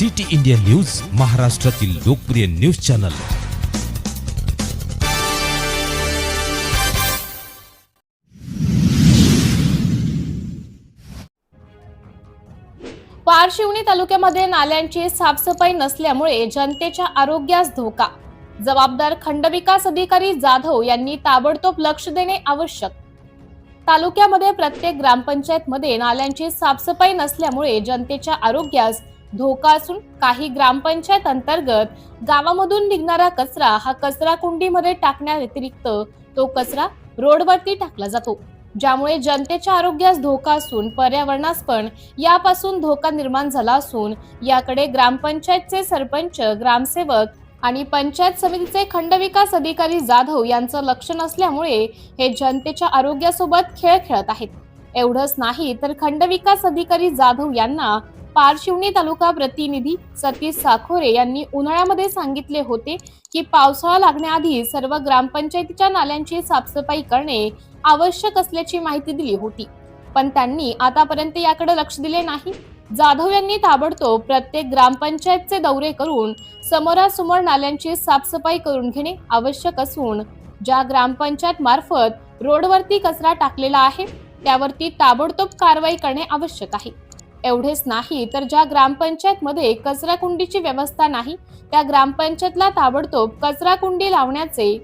City India news महाराष्ट्रातील लोकप्रिय news channel. पारशिवणी तालुक्यामध्ये नाल्यांची साफसफाई नसल्यामुळे जनतेच्या आरोग्यास धोका. जबाबदार खंडविकास अधिकारी जाधव यांनी ताबडतोब लक्ष देणे आवश्यक. तालुक्यामध्ये प्रत्येक ग्रामपंचायतमध्ये नाल्यांची साफसफाई नसल्यामुळे जनतेच्या आरोग्यास धोका असून काही ग्रामपंचायत अंतर्गत गावामधून निघणारा कचरा हा कचरा कुंडीमध्ये टाकण्याव्यतिरिक्त तो कचरा रोडवरती टाकला जातो. ज्यामुळे जनतेच्या आरोग्यास धोका असून पर्यावरणास पण यापासून धोका निर्माण झाला असून याकडे ग्रामपंचायतचे सरपंच ग्रामसेवक आणि पंचायत समितीचे खंडविकास अधिकारी जाधव यांचं लक्ष नसल्यामुळे हे जनतेच्या आरोग्यासोबत खेळ खेळत आहेत. एवढंच नाही तर खंडविकास अधिकारी जाधव यांना पारशिवनी तालुका प्रतिनिधी सतीश साखोरे यांनी उन्हाळ्यामध्ये सांगितले होते की पावसाळा लागण्याआधी सर्व ग्रामपंचायतीच्या नाल्यांची साफसफाई करणे आवश्यक असल्याची माहिती दिली होती. पण त्यांनी आतापर्यंत याकडे लक्ष दिले नाही. जाधव यांनी ताबडतोब प्रत्येक ग्रामपंचायतचे दौरे करून समोरासमोर नाल्यांची साफसफाई करून घेणे आवश्यक असून ज्या ग्रामपंचायत मार्फत रोडवरती कचरा टाकलेला आहे त्यावरती ताबडतोब कारवाई करणे आवश्यक आहे. एवढेच नाही तर ज्या ग्रामपंचायतमध्ये कचरा कुंडीची व्यवस्था नाही त्या ग्रामपंचायतला ताबडतोब कचरा कुंडी लावण्याचे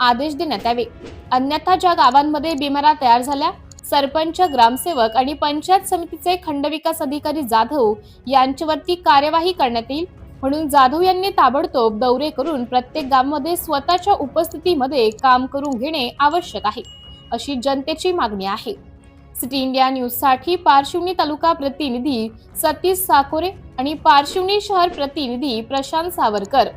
आदेश देण्यात यावे. अन्यथा ज्या गावांमध्ये बिमारा तयार झाल्या सरपंच ग्रामसेवक आणि पंचायत समितीचे खंडविकास अधिकारी जाधव यांच्यावरती कार्यवाही करण्यात येईल. म्हणून जाधव यांनी ताबडतोब दौरे करून प्रत्येक गावामध्ये स्वतःच्या उपस्थितीमध्ये काम करून घेणे आवश्यक आहे अशी जनतेची मागणी आहे. सिटी इंडिया न्यूजसाठी पारशिवनी तालुका प्रतिनिधी सतीश साकोरे आणि पारशिवनी शहर प्रतिनिधी प्रशांत सावरकर.